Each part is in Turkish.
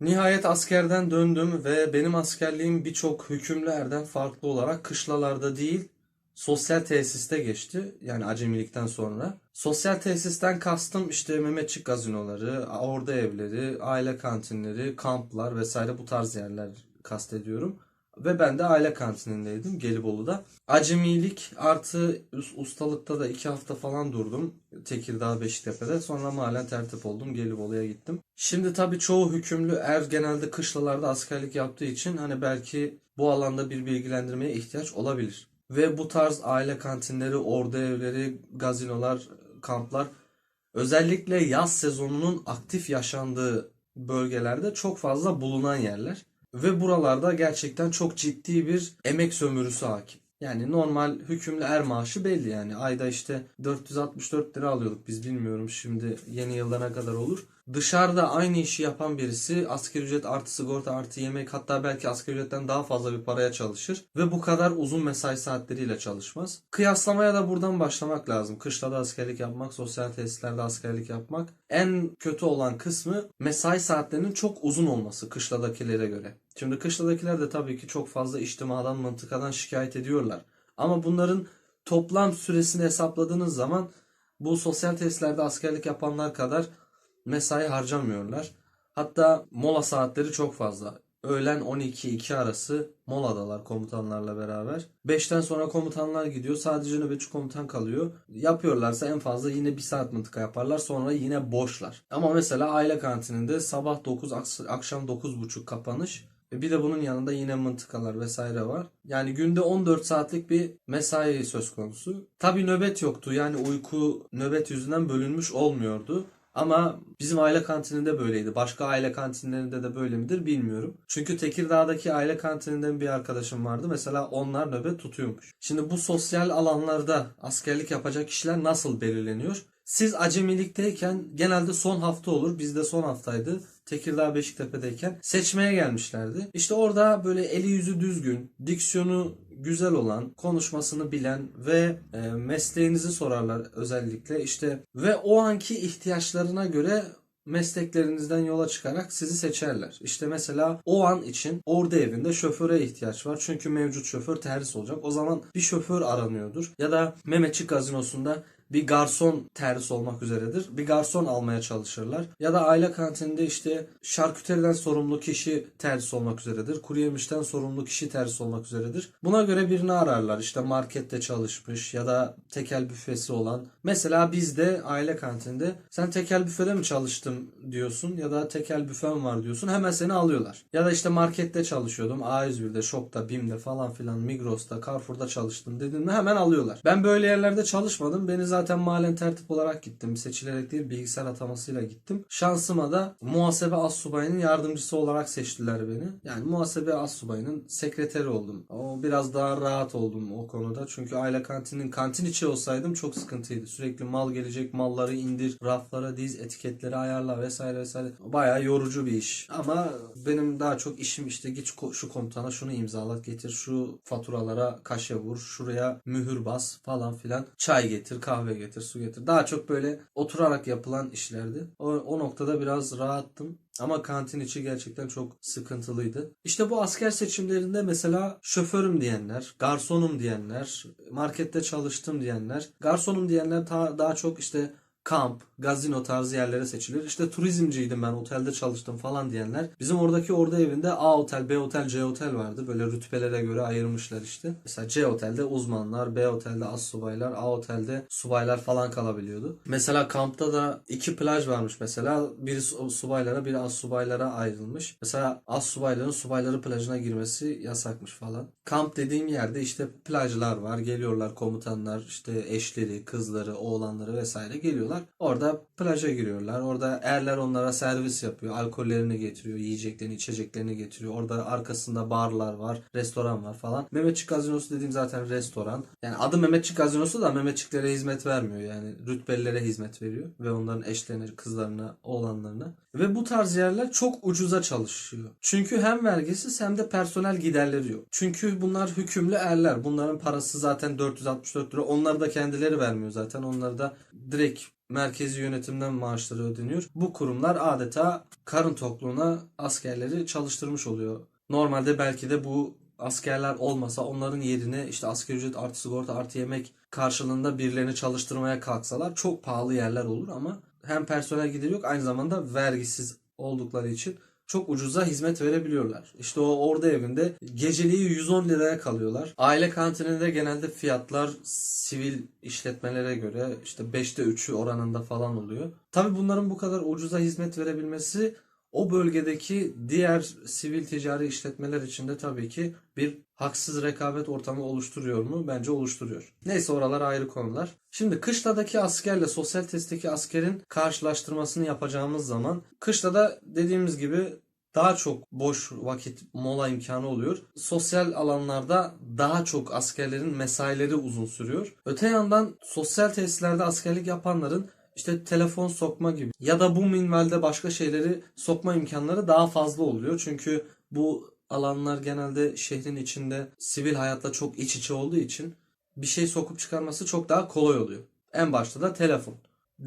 Nihayet askerden döndüm ve benim askerliğim birçok hükümlü erden farklı olarak kışlalarda değil sosyal tesiste geçti. Yani acemilikten sonra. Sosyal tesisten kastım işte Mehmetçik gazinoları, orada evleri, aile kantinleri, kamplar vesaire bu tarz yerler kastediyorum. Ve ben de aile kantinindeydim Gelibolu'da. Acemilik artı us- ustalıkta da iki hafta falan durdum. Tekirdağ Beşiktepe'de. Sonra mahallen tertip oldum. Gelibolu'ya gittim. Şimdi tabii çoğu hükümlü er genelde kışlalarda askerlik yaptığı için hani belki bu alanda bir bilgilendirmeye ihtiyaç olabilir. Ve bu tarz aile kantinleri, ordu evleri, gazinolar, kamplar özellikle yaz sezonunun aktif yaşandığı bölgelerde çok fazla bulunan yerler. Ve buralarda gerçekten çok ciddi bir emek sömürüsü hakim. Yani normal hükümlü er maaşı belli yani. Ayda işte 464 lira alıyorduk biz bilmiyorum şimdi yeni yılda kadar olur. Dışarıda aynı işi yapan birisi asgari ücret artı sigorta artı yemek hatta belki asgari ücretten daha fazla bir paraya çalışır. Ve bu kadar uzun mesai saatleriyle çalışmaz. Kıyaslamaya da buradan başlamak lazım. Kışlada askerlik yapmak, sosyal tesislerde askerlik yapmak. En kötü olan kısmı mesai saatlerinin çok uzun olması kışladakilere göre. Şimdi kışladakiler de tabii ki çok fazla içtimadan, mıntıkadan şikayet ediyorlar. Ama bunların toplam süresini hesapladığınız zaman bu sosyal tesislerde askerlik yapanlar kadar mesai harcamıyorlar. Hatta mola saatleri çok fazla. Öğlen 12-2 arası moladalar komutanlarla beraber. 5'ten sonra komutanlar gidiyor. Sadece nöbetçi komutan kalıyor. Yapıyorlarsa en fazla yine bir saat mıntıka yaparlar. Sonra yine boşlar. Ama mesela aile kantininde sabah 9 aks- akşam 9.30 kapanış. Ve Bir de bunun yanında yine mıntıkalar vesaire var. Yani günde 14 saatlik bir mesai söz konusu. Tabii nöbet yoktu. Yani uyku nöbet yüzünden bölünmüş olmuyordu. Ama bizim aile kantininde böyleydi. Başka aile kantinlerinde de böyle midir bilmiyorum. Çünkü Tekirdağ'daki aile kantininden bir arkadaşım vardı. Mesela onlar nöbet tutuyormuş. Şimdi bu sosyal alanlarda askerlik yapacak kişiler nasıl belirleniyor? Siz acemilikteyken genelde son hafta olur. Bizde son haftaydı. Tekirdağ Beşiktepe'deyken seçmeye gelmişlerdi. İşte orada böyle eli yüzü düzgün, diksiyonu güzel olan, konuşmasını bilen ve e, mesleğinizi sorarlar özellikle. İşte ve o anki ihtiyaçlarına göre mesleklerinizden yola çıkarak sizi seçerler. İşte mesela o an için orada evinde şoföre ihtiyaç var. Çünkü mevcut şoför terhis olacak. O zaman bir şoför aranıyordur. Ya da Mehmetçik gazinosunda bir garson terhis olmak üzeredir. Bir garson almaya çalışırlar. Ya da aile kantininde işte şarküteriden sorumlu kişi terhis olmak üzeredir. Kuru yemişten sorumlu kişi terhis olmak üzeredir. Buna göre birini ararlar. İşte markette çalışmış ya da tekel büfesi olan. Mesela bizde aile kantininde sen tekel büfede mi çalıştım diyorsun ya da tekel büfen var diyorsun. Hemen seni alıyorlar. Ya da işte markette çalışıyordum. A101'de, Şok'ta, BİM'de falan filan, Migros'ta, Carrefour'da çalıştım dediğinde hemen alıyorlar. Ben böyle yerlerde çalışmadım. Beni zaten mahallen tertip olarak gittim. Seçilerek değil bilgisayar atamasıyla gittim. Şansıma da muhasebe astsubayının yardımcısı olarak seçtiler beni. Yani muhasebe astsubayının sekreteri oldum. O biraz daha rahat oldum o konuda. Çünkü aile kantinin kantin içi olsaydım çok sıkıntıydı. Sürekli mal gelecek, malları indir, raflara diz, etiketleri ayarla vesaire vesaire. Bayağı yorucu bir iş. Ama benim daha çok işim işte git şu komutana şunu imzalat getir, şu faturalara kaşe vur, şuraya mühür bas falan filan. Çay getir, kahve getir, su getir. Daha çok böyle oturarak yapılan işlerdi. O, o noktada biraz rahattım. Ama kantin içi gerçekten çok sıkıntılıydı. İşte bu asker seçimlerinde mesela şoförüm diyenler, garsonum diyenler, markette çalıştım diyenler, garsonum diyenler daha çok işte kamp, gazino tarzı yerlere seçilir. İşte turizmciydim ben, otelde çalıştım falan diyenler. Bizim oradaki orada evinde A otel, B otel, C otel vardı. Böyle rütbelere göre ayırmışlar işte. Mesela C otelde uzmanlar, B otelde az subaylar, A otelde subaylar falan kalabiliyordu. Mesela kampta da iki plaj varmış mesela. Biri su- subaylara, biri az subaylara ayrılmış. Mesela az subayların subayları plajına girmesi yasakmış falan. Kamp dediğim yerde işte plajlar var. Geliyorlar komutanlar, işte eşleri, kızları, oğlanları vesaire geliyorlar. Orada plaja giriyorlar. Orada erler onlara servis yapıyor. Alkollerini getiriyor, yiyeceklerini, içeceklerini getiriyor. Orada arkasında barlar var, restoran var falan. Mehmetçik Gazinosu dediğim zaten restoran. Yani adı Mehmetçik Gazinosu da Mehmetçiklere hizmet vermiyor. Yani rütbelilere hizmet veriyor ve onların eşlerine, kızlarına, oğlanlarına. Ve bu tarz yerler çok ucuza çalışıyor. Çünkü hem vergisiz hem de personel giderleri yok. Çünkü bunlar hükümlü erler. Bunların parası zaten 464 lira. Onları da kendileri vermiyor zaten. Onları da direkt merkezi yönetimden maaşları ödeniyor. Bu kurumlar adeta karın tokluğuna askerleri çalıştırmış oluyor. Normalde belki de bu askerler olmasa onların yerine işte asgari ücret artı sigorta artı yemek karşılığında birilerini çalıştırmaya kalksalar çok pahalı yerler olur ama hem personel gideri yok aynı zamanda vergisiz oldukları için çok ucuza hizmet verebiliyorlar. İşte o orada evinde geceliği 110 liraya kalıyorlar. Aile kantininde genelde fiyatlar sivil işletmelere göre işte 5'te 3'ü oranında falan oluyor. Tabi bunların bu kadar ucuza hizmet verebilmesi o bölgedeki diğer sivil ticari işletmeler için de tabii ki bir haksız rekabet ortamı oluşturuyor mu? Bence oluşturuyor. Neyse oralar ayrı konular. Şimdi kışladaki askerle sosyal testteki askerin karşılaştırmasını yapacağımız zaman kışlada dediğimiz gibi daha çok boş vakit mola imkanı oluyor. Sosyal alanlarda daha çok askerlerin mesaileri uzun sürüyor. Öte yandan sosyal tesislerde askerlik yapanların işte telefon sokma gibi ya da bu minvalde başka şeyleri sokma imkanları daha fazla oluyor. Çünkü bu alanlar genelde şehrin içinde sivil hayatla çok iç içe olduğu için bir şey sokup çıkarması çok daha kolay oluyor. En başta da telefon.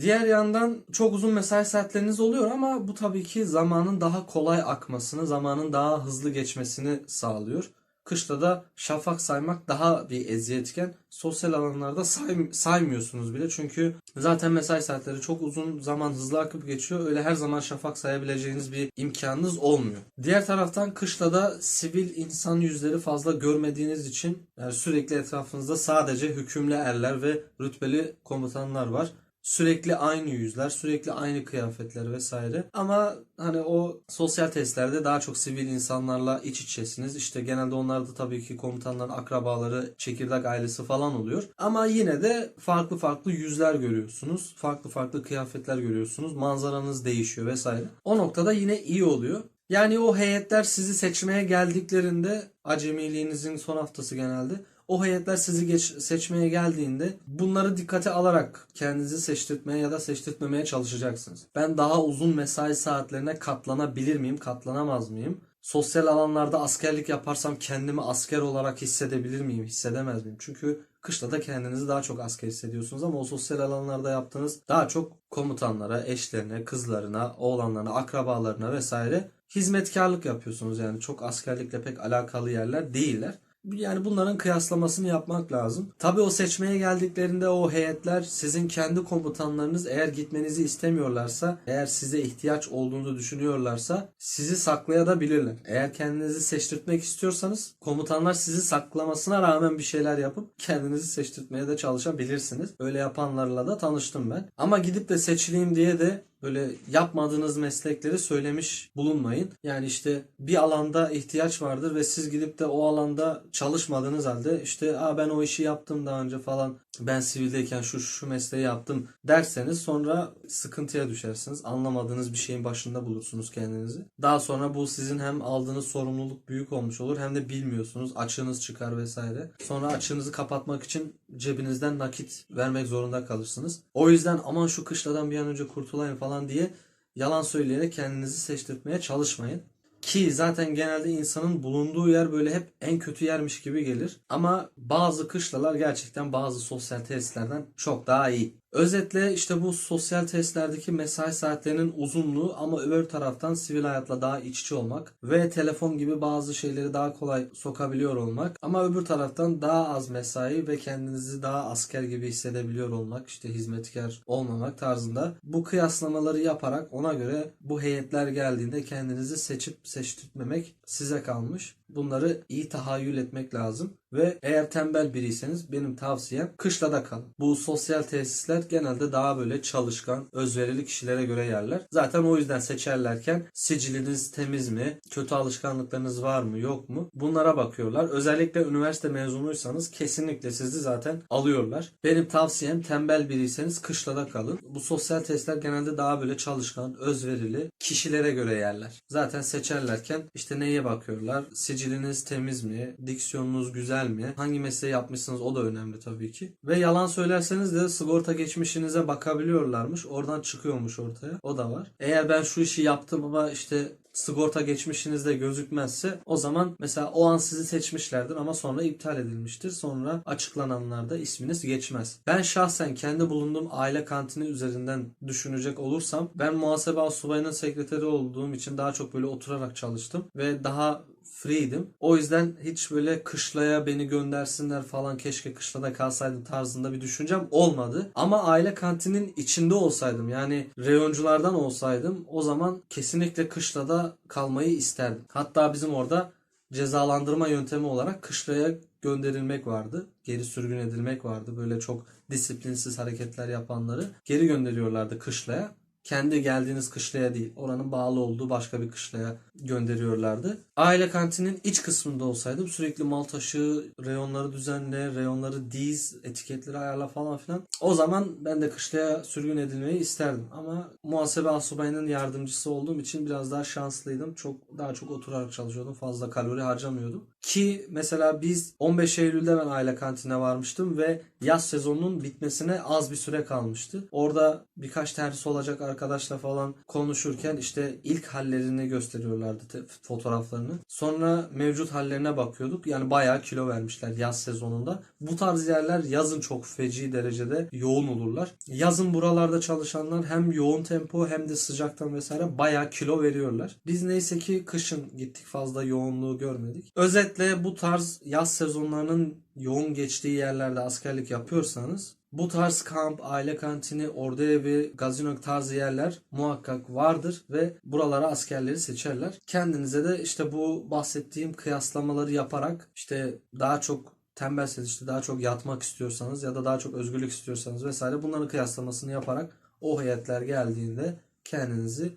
Diğer yandan çok uzun mesai saatleriniz oluyor ama bu tabii ki zamanın daha kolay akmasını, zamanın daha hızlı geçmesini sağlıyor. Kışta da şafak saymak daha bir eziyetken sosyal alanlarda say, saymıyorsunuz bile. Çünkü zaten mesai saatleri çok uzun zaman hızlı akıp geçiyor. Öyle her zaman şafak sayabileceğiniz bir imkanınız olmuyor. Diğer taraftan kışla da sivil insan yüzleri fazla görmediğiniz için yani sürekli etrafınızda sadece hükümlü erler ve rütbeli komutanlar var sürekli aynı yüzler, sürekli aynı kıyafetler vesaire. Ama hani o sosyal testlerde daha çok sivil insanlarla iç içesiniz. İşte genelde onlar da tabii ki komutanların akrabaları, çekirdek ailesi falan oluyor. Ama yine de farklı farklı yüzler görüyorsunuz. Farklı farklı kıyafetler görüyorsunuz. Manzaranız değişiyor vesaire. O noktada yine iyi oluyor. Yani o heyetler sizi seçmeye geldiklerinde acemiliğinizin son haftası genelde o heyetler sizi geç, seçmeye geldiğinde bunları dikkate alarak kendinizi seçtirtmeye ya da seçtirtmemeye çalışacaksınız. Ben daha uzun mesai saatlerine katlanabilir miyim, katlanamaz mıyım? Sosyal alanlarda askerlik yaparsam kendimi asker olarak hissedebilir miyim, hissedemez miyim? Çünkü kışta da kendinizi daha çok asker hissediyorsunuz ama o sosyal alanlarda yaptığınız daha çok komutanlara, eşlerine, kızlarına, oğlanlarına, akrabalarına vesaire hizmetkarlık yapıyorsunuz. Yani çok askerlikle pek alakalı yerler değiller. Yani bunların kıyaslamasını yapmak lazım. Tabii o seçmeye geldiklerinde o heyetler sizin kendi komutanlarınız eğer gitmenizi istemiyorlarsa, eğer size ihtiyaç olduğunu düşünüyorlarsa sizi saklayabilirler. Eğer kendinizi seçtirtmek istiyorsanız komutanlar sizi saklamasına rağmen bir şeyler yapıp kendinizi seçtirtmeye de çalışabilirsiniz. Öyle yapanlarla da tanıştım ben. Ama gidip de seçileyim diye de böyle yapmadığınız meslekleri söylemiş bulunmayın. Yani işte bir alanda ihtiyaç vardır ve siz gidip de o alanda çalışmadığınız halde işte Aa ben o işi yaptım daha önce falan ben sivildeyken şu şu mesleği yaptım derseniz sonra sıkıntıya düşersiniz. Anlamadığınız bir şeyin başında bulursunuz kendinizi. Daha sonra bu sizin hem aldığınız sorumluluk büyük olmuş olur hem de bilmiyorsunuz. Açığınız çıkar vesaire. Sonra açığınızı kapatmak için cebinizden nakit vermek zorunda kalırsınız. O yüzden aman şu kışladan bir an önce kurtulayım falan diye yalan söyleyerek kendinizi seçtirtmeye çalışmayın. Ki zaten genelde insanın bulunduğu yer böyle hep en kötü yermiş gibi gelir. Ama bazı kışlalar gerçekten bazı sosyal tesislerden çok daha iyi. Özetle işte bu sosyal testlerdeki mesai saatlerinin uzunluğu ama öbür taraftan sivil hayatla daha iç içe olmak ve telefon gibi bazı şeyleri daha kolay sokabiliyor olmak ama öbür taraftan daha az mesai ve kendinizi daha asker gibi hissedebiliyor olmak işte hizmetkar olmamak tarzında bu kıyaslamaları yaparak ona göre bu heyetler geldiğinde kendinizi seçip seçtirtmemek size kalmış. Bunları iyi tahayyül etmek lazım. Ve eğer tembel biriyseniz benim tavsiyem kışlada kalın. Bu sosyal tesisler genelde daha böyle çalışkan, özverili kişilere göre yerler. Zaten o yüzden seçerlerken siciliniz temiz mi, kötü alışkanlıklarınız var mı, yok mu? Bunlara bakıyorlar. Özellikle üniversite mezunuysanız kesinlikle sizi zaten alıyorlar. Benim tavsiyem tembel biriyseniz kışlada kalın. Bu sosyal testler genelde daha böyle çalışkan, özverili kişilere göre yerler. Zaten seçerlerken işte neye bakıyorlar? Siciliniz temiz mi? Diksiyonunuz güzel mi? Hangi mesleği yapmışsınız o da önemli tabii ki. Ve yalan söylerseniz de sigorta geçmişinize bakabiliyorlarmış. Oradan çıkıyormuş ortaya. O da var. Eğer ben şu işi yaptım ama işte sigorta geçmişinizde gözükmezse o zaman mesela o an sizi seçmişlerdir ama sonra iptal edilmiştir. Sonra açıklananlarda isminiz geçmez. Ben şahsen kendi bulunduğum aile kantini üzerinden düşünecek olursam ben muhasebe asubayının sekreteri olduğum için daha çok böyle oturarak çalıştım ve daha free'dim. O yüzden hiç böyle kışlaya beni göndersinler falan keşke kışlada kalsaydım tarzında bir düşüncem olmadı. Ama aile kantinin içinde olsaydım yani reyonculardan olsaydım o zaman kesinlikle kışlada kalmayı isterdim. Hatta bizim orada cezalandırma yöntemi olarak kışlaya gönderilmek vardı. Geri sürgün edilmek vardı. Böyle çok disiplinsiz hareketler yapanları geri gönderiyorlardı kışlaya. Kendi geldiğiniz kışlaya değil, oranın bağlı olduğu başka bir kışlaya gönderiyorlardı. Aile kantinin iç kısmında olsaydım sürekli mal taşı, reyonları düzenle, reyonları diz, etiketleri ayarla falan filan. O zaman ben de kışlaya sürgün edilmeyi isterdim. Ama muhasebe asubayının yardımcısı olduğum için biraz daha şanslıydım. Çok daha çok oturarak çalışıyordum. Fazla kalori harcamıyordum. Ki mesela biz 15 Eylül'de ben aile kantine varmıştım ve yaz sezonunun bitmesine az bir süre kalmıştı. Orada birkaç terhis olacak arkadaşla falan konuşurken işte ilk hallerini gösteriyorlardı te- fotoğraflarını. Sonra mevcut hallerine bakıyorduk. Yani bayağı kilo vermişler yaz sezonunda. Bu tarz yerler yazın çok feci derecede yoğun olurlar. Yazın buralarda çalışanlar hem yoğun tempo hem de sıcaktan vesaire bayağı kilo veriyorlar. Biz neyse ki kışın gittik fazla yoğunluğu görmedik. Özetle bu tarz yaz sezonlarının yoğun geçtiği yerlerde askerlik yapıyorsanız bu tarz kamp, aile kantini, ordu evi, gazino tarzı yerler muhakkak vardır ve buralara askerleri seçerler. Kendinize de işte bu bahsettiğim kıyaslamaları yaparak işte daha çok tembelseniz işte daha çok yatmak istiyorsanız ya da daha çok özgürlük istiyorsanız vesaire bunların kıyaslamasını yaparak o heyetler geldiğinde kendinizi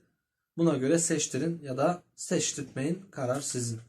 buna göre seçtirin ya da seçtirtmeyin karar sizin.